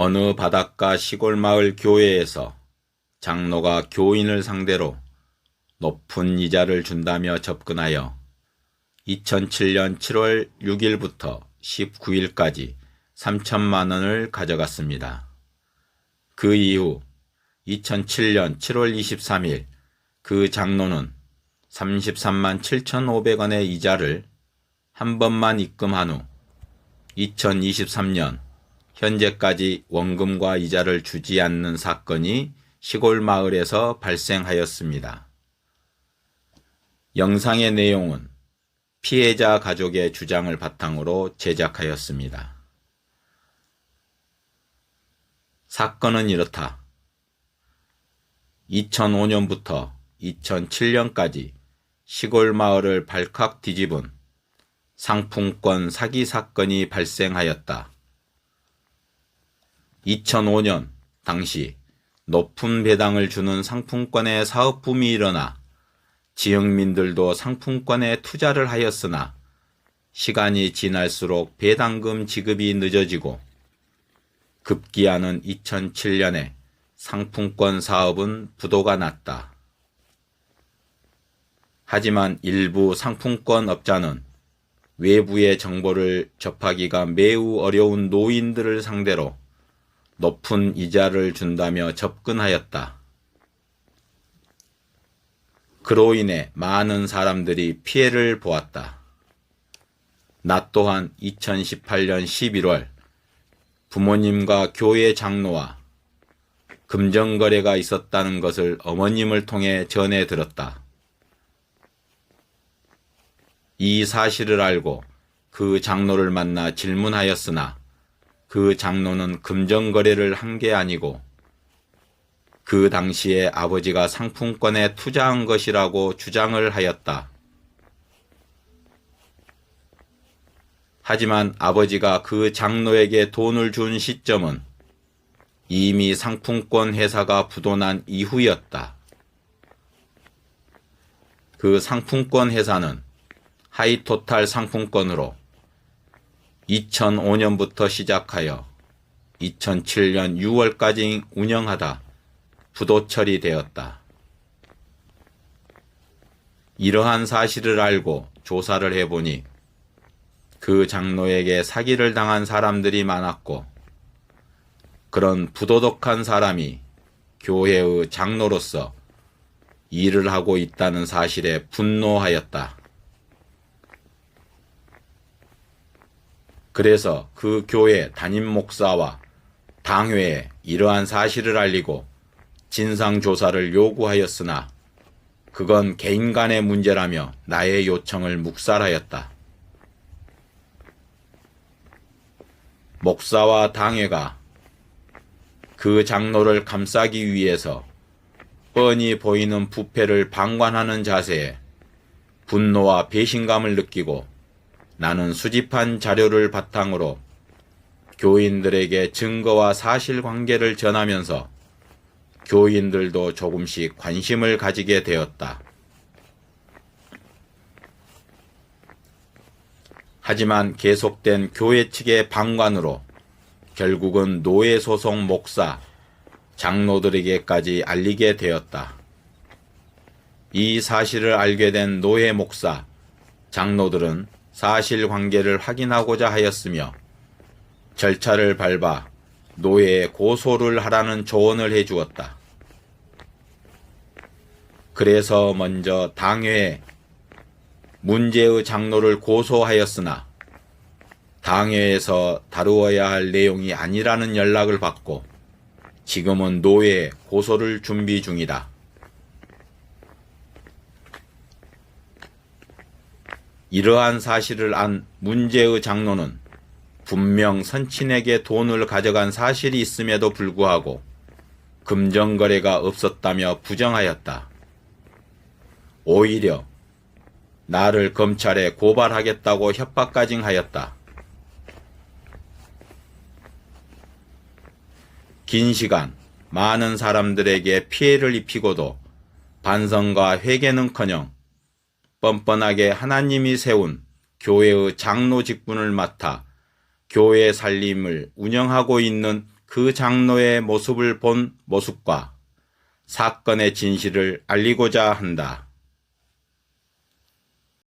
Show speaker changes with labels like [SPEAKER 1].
[SPEAKER 1] 어느 바닷가 시골 마을 교회에서 장로가 교인을 상대로 높은 이자를 준다며 접근하여 2007년 7월 6일부터 19일까지 3천만 원을 가져갔습니다. 그 이후 2007년 7월 23일 그 장로는 33만 7,500원의 이자를 한 번만 입금한 후 2023년 현재까지 원금과 이자를 주지 않는 사건이 시골 마을에서 발생하였습니다. 영상의 내용은 피해자 가족의 주장을 바탕으로 제작하였습니다. 사건은 이렇다. 2005년부터 2007년까지 시골 마을을 발칵 뒤집은 상품권 사기 사건이 발생하였다. 2005년 당시 높은 배당을 주는 상품권의 사업 붐이 일어나 지역민들도 상품권에 투자를 하였으나 시간이 지날수록 배당금 지급이 늦어지고 급기야는 2007년에 상품권 사업은 부도가 났다. 하지만 일부 상품권 업자는 외부의 정보를 접하기가 매우 어려운 노인들을 상대로 높은 이자를 준다며 접근하였다. 그로 인해 많은 사람들이 피해를 보았다. 나 또한 2018년 11월 부모님과 교회 장로와 금전거래가 있었다는 것을 어머님을 통해 전해 들었다. 이 사실을 알고 그 장로를 만나 질문하였으나 그 장로는 금전거래를 한 게 아니고 그 당시에 아버지가 상품권에 투자한 것이라고 주장을 하였다. 하지만 아버지가 그 장로에게 돈을 준 시점은 이미 상품권 회사가 부도난 이후였다. 그 상품권 회사는 하이토탈 상품권으로 2005년부터 시작하여 2007년 6월까지 운영하다 부도 처리되었다. 이러한 사실을 알고 조사를 해보니 그 장로에게 사기를 당한 사람들이 많았고 그런 부도덕한 사람이 교회의 장로로서 일을 하고 있다는 사실에 분노하였다. 그래서 그 교회 담임 목사와 당회에 이러한 사실을 알리고 진상조사를 요구하였으나 그건 개인 간의 문제라며 나의 요청을 묵살하였다. 목사와 당회가 그 장로를 감싸기 위해서 뻔히 보이는 부패를 방관하는 자세에 분노와 배신감을 느끼고 나는 수집한 자료를 바탕으로 교인들에게 증거와 사실관계를 전하면서 교인들도 조금씩 관심을 가지게 되었다. 하지만 계속된 교회 측의 방관으로 결국은 노예 소속 목사, 장로들에게까지 알리게 되었다. 이 사실을 알게 된 노예 목사, 장로들은 사실관계를 확인하고자 하였으며 절차를 밟아 노예에 고소를 하라는 조언을 해주었다. 그래서 먼저 당회에 문제의 장로를 고소하였으나 당회에서 다루어야 할 내용이 아니라는 연락을 받고 지금은 노예에 고소를 준비 중이다. 이러한 사실을 안 문제의 장로는 분명 선친에게 돈을 가져간 사실이 있음에도 불구하고 금전거래가 없었다며 부정하였다. 오히려 나를 검찰에 고발하겠다고 협박까지 하였다. 긴 시간 많은 사람들에게 피해를 입히고도 반성과 회개는커녕 뻔뻔하게 하나님이 세운 교회의 장로 직분을 맡아 교회 살림을 운영하고 있는 그 장로의 모습을 본 모습과 사건의 진실을 알리고자 한다.